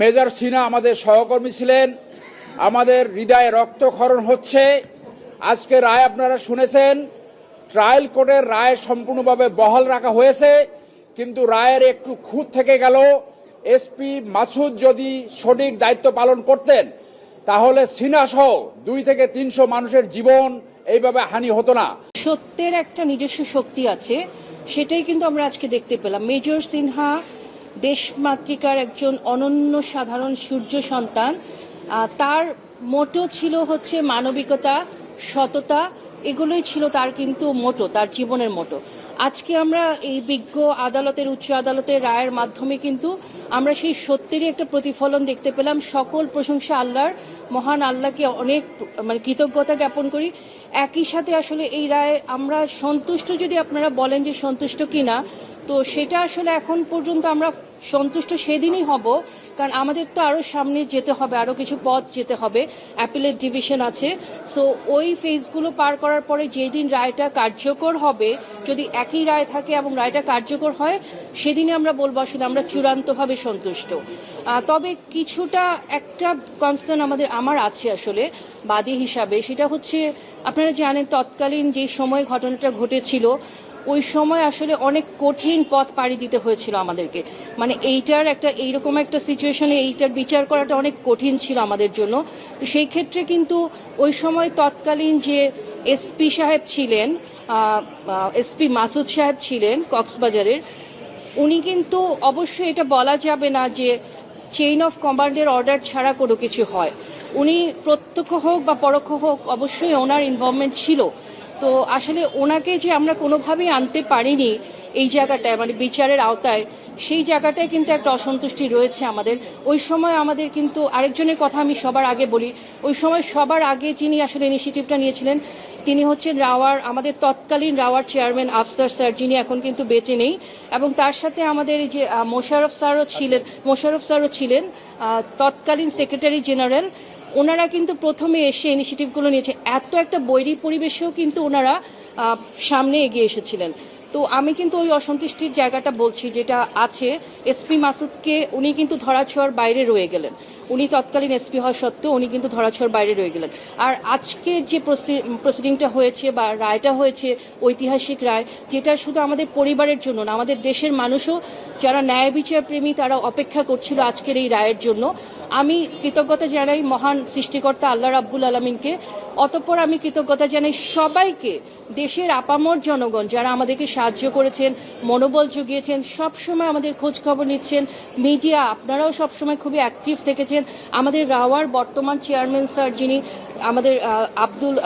Major Sinha আমাদের সহকর্মী ছিলেন। আমাদের হৃদয়ে রক্তক্ষরণ হচ্ছে। আজকে রায় আপনারা শুনেছেন, ট্রায়াল কোর্টের রায় সম্পূর্ণভাবে বহাল রাখা হয়েছে, কিন্তু রায়ের একটু খুঁত থেকে গেল। এসপি মাসুদ যদি সঠিক দায়িত্ব পালন করতেন, তাহলে সিনহা সহ দুই থেকে তিনশো মানুষের জীবন এইভাবে হানি হতো না। সত্যের একটা নিজস্ব শক্তি আছে, সেটাই কিন্তু আমরা আজকে দেখতে পেলাম। মেজর সিনহা দেশমাতৃকার একজন অনন্য সাধারণ সূর্য সন্তান। তার মোটো ছিল হচ্ছে মানবিকতা, সততা, এগুলোই ছিল তার কিন্তু মোটো, তার জীবনের মোটো। আজকে আমরা এই বিজ্ঞ আদালতের, উচ্চ আদালতের রায়ের মাধ্যমে কিন্তু আমরা সেই সত্যেরই একটা প্রতিফলন দেখতে পেলাম। সকল প্রশংসা আল্লাহর, মহান আল্লাহকে অনেক মানে কৃতজ্ঞতা জ্ঞাপন করি। একই সাথে আসলে এই রায় আমরা সন্তুষ্ট যদি আপনারা বলেন যে সন্তুষ্ট কিনা তো সেটা আসলে এখন পর্যন্ত আমরা সন্তুষ্ট সেদিনই হব, কারণ আমাদের তো আরও সামনে যেতে হবে আরও কিছু পথ যেতে হবে। অ্যাপিলেট ডিভিশন আছে। সো ওই ফেজগুলো পার করার পরে যেদিন রায়টা কার্যকর হবে, যদি একই রায় থাকে এবং রায়টা কার্যকর হয় সেদিনে আমরা বলব আসলে আমরা চূড়ান্তভাবে সন্তুষ্ট। তবে কিছুটা একটা কনসার্ন আমাদের, আমার আছে আসলে, বাদী হিসাবে। সেটা হচ্ছে, আপনারা জানেন তৎকালীন যে সময় ঘটনাটা ঘটেছিল ওই সময় আসলে অনেক কঠিন পথ পাড়ি দিতে হয়েছিল আমাদেরকে। মানে এইটার একটা, এইরকম একটা সিচুয়েশনে এইটার বিচার করাটা অনেক কঠিন ছিল আমাদের জন্য। তো সেই ক্ষেত্রে কিন্তু ওই সময় তৎকালীন যে এসপি সাহেব ছিলেন এসপি মাসুদ সাহেব ছিলেন কক্সবাজারের, উনি কিন্তু অবশ্যই এটা বলা যাবে না যে চেইন অফ কমান্ডের অর্ডার ছাড়া কোনো কিছু হয়। উনি প্রত্যক্ষ হোক বা পরোক্ষ হোক, অবশ্যই ওনার ইনভলভমেন্ট ছিল। তো আসলে ওনাকে যে আমরা কোনোভাবেই আনতে পারিনি এই জায়গাটায় মানে বিচারের আওতায় সেই জায়গাটায় কিন্তু একটা অসন্তুষ্টি রয়েছে আমাদের। ওই সময় আমাদের কিন্তু আরেকজনের কথা আমি সবার আগে বলি। ওই সময় সবার আগে যিনি আসলে ইনিশিয়েটিভটা নিয়েছিলেন তিনি হচ্ছেন রাওয়ার আমাদের তৎকালীন রাওয়ার চেয়ারম্যান আফসার স্যার যিনি এখন কিন্তু বেঁচে নেই। এবং তার সাথে আমাদের যে আহ, মোশাররফ স্যারও ছিলেন মোশাররফ স্যারও ছিলেন তৎকালীন সেক্রেটারি জেনারেল ওনারা কিন্তু প্রথমে এসে ইনিশিয়েটিভগুলো নিয়েছে। এত একটা বৈরী পরিবেশেও কিন্তু ওনারা সামনে এগিয়ে এসেছিলেন। তো আমি কিন্তু ওই অসন্তুষ্টির জায়গাটা বলছি, যেটা আছে এসপি মাসুদকে উনি কিন্তু ধরাছোঁয়ার বাইরে রয়ে গেলেন। উনি তৎকালীন এসপি হওয়া সত্ত্বেও উনি কিন্তু ধরাছোঁয়ার বাইরে রয়ে গেলেন। আর আজকের যে প্রসিডিংটা হয়েছে বা রায়টা হয়েছে, ঐতিহাসিক রায়, যেটা শুধু আমাদের পরিবারের জন্য না, আমাদের দেশের মানুষও, যারা ন্যায় বিচার প্রেমী তারা অপেক্ষা করছিল আজকের এই রায়ের জন্য। আমি কৃতজ্ঞতা জানাই মহান সৃষ্টিকর্তা আল্লাহ রাব্বুল আলমিনকে। অতঃপর আমি কৃতজ্ঞতা জানাই সবাইকে দেশের আপামর জনগণ যারা আমাদেরকে সাহায্য করেছেন মনোবল জুগিয়েছেন সবসময় আমাদের খোঁজ খবর নিচ্ছেন। মিডিয়া আপনারাও সবসময় খুবই অ্যাক্টিভ থেকেছেন। আমাদের রাওয়ার বর্তমান চেয়ারম্যান স্যার যিনি আমাদের আব্দুল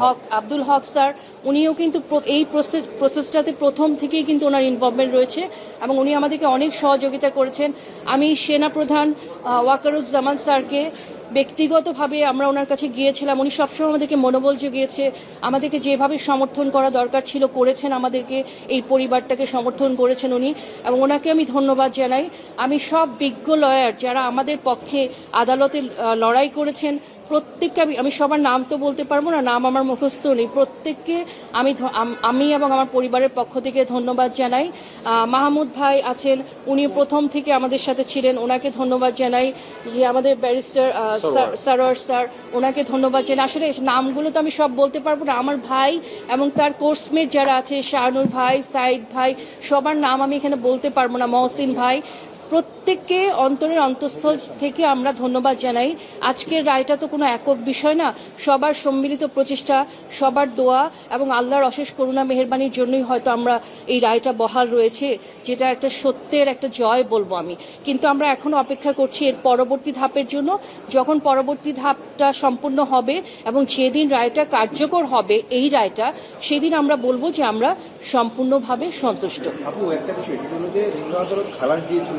হক আব্দুল হক স্যার উনিও কিন্তু এই প্রসেস প্রসেসটাতে প্রথম থেকেই কিন্তু ওনার ইনভলভমেন্ট রয়েছে এবং উনি আমাদেরকে অনেক সহযোগিতা করেছেন। আমি সেনাপ্রধান আহ, ওয়াকারুজ্জামান স্যারকে ব্যক্তিগতভাবে আমরা ওনার কাছে গিয়েছিলাম। উনি সবসময় আমাদেরকে মনোবল জুগিয়েছে, আমাদেরকে যেভাবে সমর্থন করা দরকার ছিল করেছেন, আমাদেরকে এই পরিবারটাকে সমর্থন করেছেন উনি। এবং ওনাকে আমি ধন্যবাদ জানাই। আমি সব বিজ্ঞ লয়ার যারা আমাদের পক্ষে আদালতে লড়াই করেছেন প্রত্যেককে আমি আমি সবার নাম তো বলতে পারব না নাম আমার মুখস্থ নেই। প্রত্যেককে আমি আমি এবং আমার পরিবারের পক্ষ থেকে ধন্যবাদ জানাই। মাহমুদ ভাই আছেন উনি প্রথম থেকে আমাদের সাথে ছিলেন ওনাকে ধন্যবাদ জানাই। আমাদের ব্যারিস্টার সারোয়ার। স্যার ওনাকে ধন্যবাদ জানাই। আসলে নামগুলো তো আমি সব বলতে পারব না। আমার ভাই এবং তার কোর্সমেট যারা আছে শাহানুর ভাই সাইদ ভাই সবার নাম আমি এখানে বলতে পারব না মহসিন ভাই। প্রত্যেককে অন্তরের অন্তঃস্থল থেকে আমরা ধন্যবাদ জানাই। আজকের রায়টা তো কোনো একক বিষয় না। সবার সম্মিলিত প্রচেষ্টা, সবার দোয়া এবং আল্লাহর অশেষ করুণা, মেহেরবানির জন্যই হয়তো আমরা এই রায়টা বহাল রয়েছে, যেটা একটা সত্যের একটা জয় বলব আমি। কিন্তু আমরা এখনও অপেক্ষা করছি এর পরবর্তী ধাপের জন্য। যখন পরবর্তী ধাপটা সম্পূর্ণ হবে এবং যেদিন রায়টা কার্যকর হবে এই রায়টা, সেদিন আমরা বলব যে আমরা সম্পূর্ণভাবে সন্তুষ্ট। আপু, একটা বিষয় যে আদালত খালাস দিয়েছিল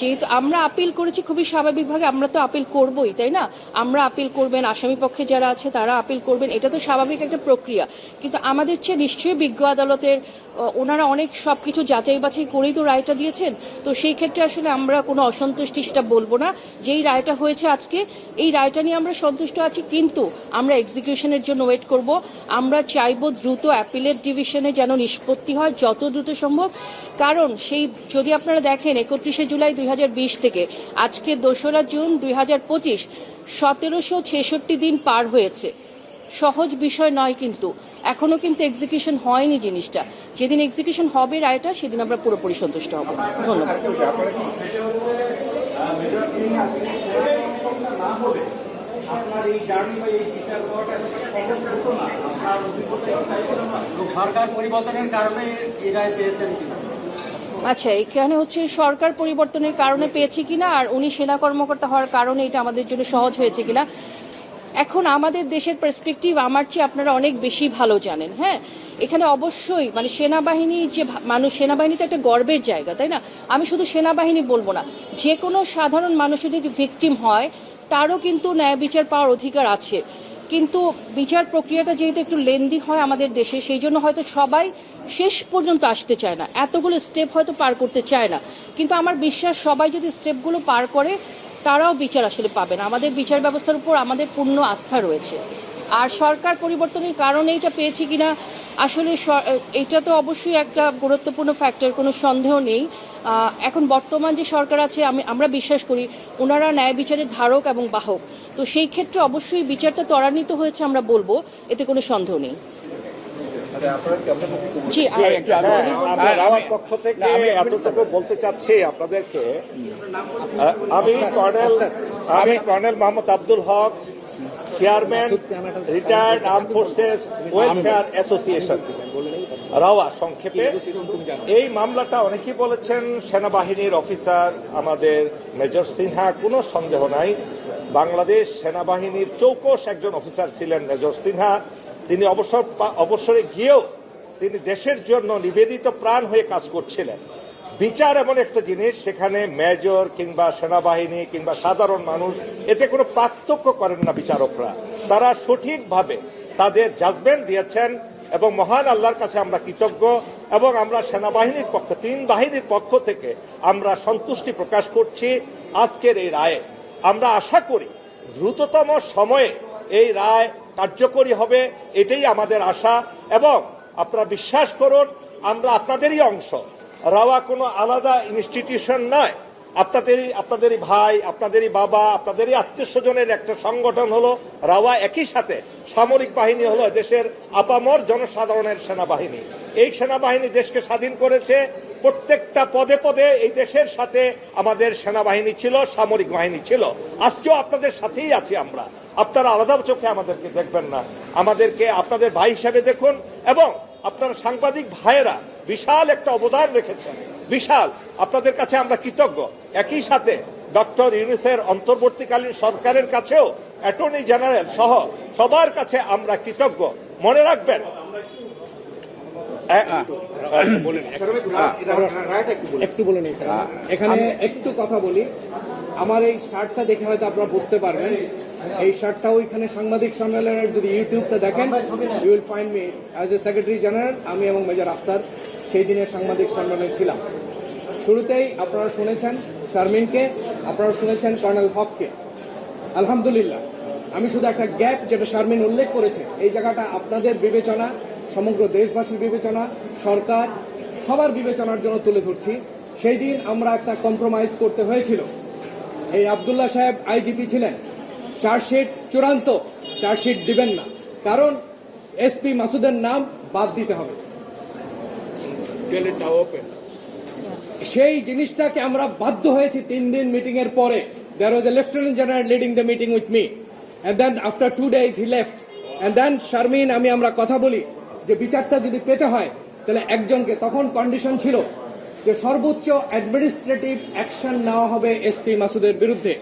যেহেতু আমরা আপিল করেছি খুবই স্বাভাবিকভাবে আমরা তো আপিল করবই, তাই না? আমরা আপিল করবেন, আসামি পক্ষে যারা আছে তারা আপিল করবেন, এটা তো স্বাভাবিক একটা প্রক্রিয়া। কিন্তু আমাদের চেয়ে নিশ্চয়ই বিজ্ঞ আদালতের ওনারা অনেক সবকিছু যাচাই বাছাই করেই তো রায়টা দিয়েছেন। তো সেই ক্ষেত্রে আসলে আমরা কোনো অসন্তুষ্টি সেটা বলব না। যেই রায়টা হয়েছে আজকে, এই রায়টা নিয়ে আমরা সন্তুষ্ট আছি, কিন্তু আমরা এক্সিকিউশনের জন্য ওয়েট করব। আমরা চাইব দ্রুত অ্যাপিলেট ডিভিশনে যেন নিষ্পত্তি হয়, যত দ্রুত সম্ভব। কারণ সেই, যদি আপনারা দেখেন, একত্রিশে জুলাই দুই হাজার বিশ থেকে। আজকে দোসরা জুন দুই হাজার পঁচিশ, সতেরোশো ছেষট্টি দিন পার হয়েছে। সহজ বিষয় নয় কিন্তু। এখনও কিন্তু এক্সিকিউশন হয়নি জিনিসটা। যেদিন এক্সিকিউশন হবে রায়টা, সেদিন আমরা পুরোপুরি সন্তুষ্ট হব। ধন্যবাদ। সরকার পরিবর্তনের কারণে এই রায় পেয়েছেন কিনা? আচ্ছা এখানে হচ্ছে সরকার পরিবর্তনের কারণে পেয়েছি কিনা আর উনি সেনা কর্মকর্তা হওয়ার কারণে এটা আমাদের জন্য সহজ হয়েছে কিনা? এখন আমাদের দেশের পার্সপেক্টিভ আমার চেয়ে আপনারা অনেক বেশি ভালো জানেন হ্যাঁ? এখানে অবশ্যই মানে সেনাবাহিনী যে মানুষ, সেনাবাহিনী তো একটা গর্বের জায়গা, তাই না? আমি শুধু সেনাবাহিনী বলব না, যে কোনো সাধারণ মানুষের যদি ভিকটিম হয়, তারও কিন্তু ন্যায় বিচার পাওয়ার অধিকার আছে। কিন্তু বিচার প্রক্রিয়াটা যেহেতু একটু লেন্দি হয় আমাদের দেশে, সেই জন্য হয়তো সবাই শেষ পর্যন্ত আসতে চায় না। এতগুলো স্টেপ হয়তো পার করতে চায় না। কিন্তু আমার বিশ্বাস, সবাই যদি স্টেপগুলো পার করে, তারাও বিচার আসলে পাবে না। আমাদের বিচার ব্যবস্থার উপর আমাদের পূর্ণ আস্থা রয়েছে। আর সরকার পরিবর্তনের কারণে এটা পেয়েছি কিনা, আসলে এটা তো অবশ্যই একটা গুরুত্বপূর্ণ ফ্যাক্টর কোনো সন্দেহ নেই। এখন বর্তমান যে সরকার আছে, আমি, আমরা বিশ্বাস করি ওনারা ন্যায় বিচারের ধারক এবং বাহক। তো সেই ক্ষেত্রে অবশ্যই বিচারটা ত্বরান্বিত হয়েছে আমরা বলব, এতে কোনো সন্দেহ নেই। আমার আমি- পক্ষ থেকে এতটুকু বলতে চাচ্ছি আপনাদেরকে। আমি কর্নেল আমি colonel Mohammad Abdul Haq chairman retired armed forces welfare association rava সংক্ষেপে। এই মামলাটা অনেকেই বলেছেন সেনাবাহিনীর অফিসার আমাদের মেজর সিনহা কোনো সন্দেহ নাই। বাংলাদেশ সেনাবাহিনীর চৌকস একজন অফিসার ছিলেন মেজর সিনহা। তিনি অবসর অবসরে গিয়েও তিনি দেশের জন্য নিবেদিত প্রাণ হয়ে কাজ করছিলেন। বিচার এমন একটা জিনিস, সেখানে মেজর কিংবা সেনাবাহিনী কিংবা সাধারণ মানুষ এতে কোনো পার্থক্য করেন না বিচারকরা। তারা সঠিকভাবে তাদের জাজমেন্ট দিয়েছেন এবং মহান আল্লাহর কাছে আমরা কৃতজ্ঞ এবং আমরা সেনাবাহিনীর পক্ষ, তিন বাহিনীর পক্ষ থেকে আমরা সন্তুষ্টি প্রকাশ করছি আজকের এই রায়ে। আমরা আশা করি দ্রুততম সময়ে এই রায় কার্যকরী হবে, এটাই আমাদের আশা। এবং আপনারা বিশ্বাস করুন, আমরা আপনাদেরই অংশ। রাওয়া কোনো আলাদা ইনস্টিটিউশন নয়। আপনাদেরই আপনাদেরই ভাই, আপনাদেরই বাবা, আপনাদেরই আত্মীয় স্বজনের একটা সংগঠন হলো রাওয়া একই সাথে। সামরিক বাহিনী হলো দেশের আপামর জনসাধারণের সেনাবাহিনী। এই সেনাবাহিনী দেশকে স্বাধীন করেছে। প্রত্যেকটা পদে পদে এই দেশের সাথে আমাদের সেনাবাহিনী ছিল, সামরিক বাহিনী ছিল। আজকেও আপনাদের সাথেই আছি আমরা। আপনারা আলাদা চোখে আমাদেরকে দেখবেন না। আমাদেরকে আপনাদের ভাই হিসাবে দেখুন এবং আপনার সাংবাদিক ভাইয়েরা বিশাল একটা অবদান রেখেছেন। বিশাল। আপনাদের কাছে আমরা কৃতজ্ঞ। একই সাথে ডক্টর ইউনিসের অন্তর্বর্তীকালীন সরকারের কাছেও অ্যাটর্নি জেনারেল সহ সবার কাছে আমরা কৃতজ্ঞ। মনে রাখবেন। একটু বলে এখানে একটু কথা বলি। আমার এই শার্টটা দেখে হয়তো আপনারা বুঝতে পারবেন। এই শার্টটা ওইখানে সাংবাদিক সম্মেলনের যদি ইউটিউবটা দেখেন you will find me as a secretary general আমি এবং মেজর আফসার সেই দিনের সাংবাদিক সম্মেলনে ছিলাম। শুরুতেই আপনারা শুনেছেন শারমিনকে, আপনারা শুনেছেন কর্নেল হককে। আলহামদুলিল্লাহ, আমি শুধু একটা গ্যাপ যেটা শারমিন উল্লেখ করেছে, এই জায়গাটা আপনাদের বিবেচনা, সমগ্র দেশবাসীর বিবেচনা, সরকার, সবার বিবেচনার জন্য তুলে ধরছি। সেই দিন আমরা একটা কম্প্রোমাইজ করতে হয়েছিল। এই আবদুল্লাহ সাহেব আইজিপি ছিলেন। চার্জশিট চূড়ান্ত, চার্জশিট দিবেন না। কারণ এসপি মাসুদের নাম বাদ দিতে হবে। সেই জিনিসটাকে আমরা বাধ্য হয়েছি তিন দিন মিটিং এর পরে। There was a lieutenant general leading the meeting with me and then after two days he left and then Sharmin আমি আমরা কথা বলি, যে বিচারটা যদি পেতে হয়, তাহলে একজনকে তখন কন্ডিশন ছিল যে সর্বোচ্চ অ্যাডমিনিস্ট্রেটিভ অ্যাকশন নেওয়া হবে এসপি মাসুদের বিরুদ্ধে।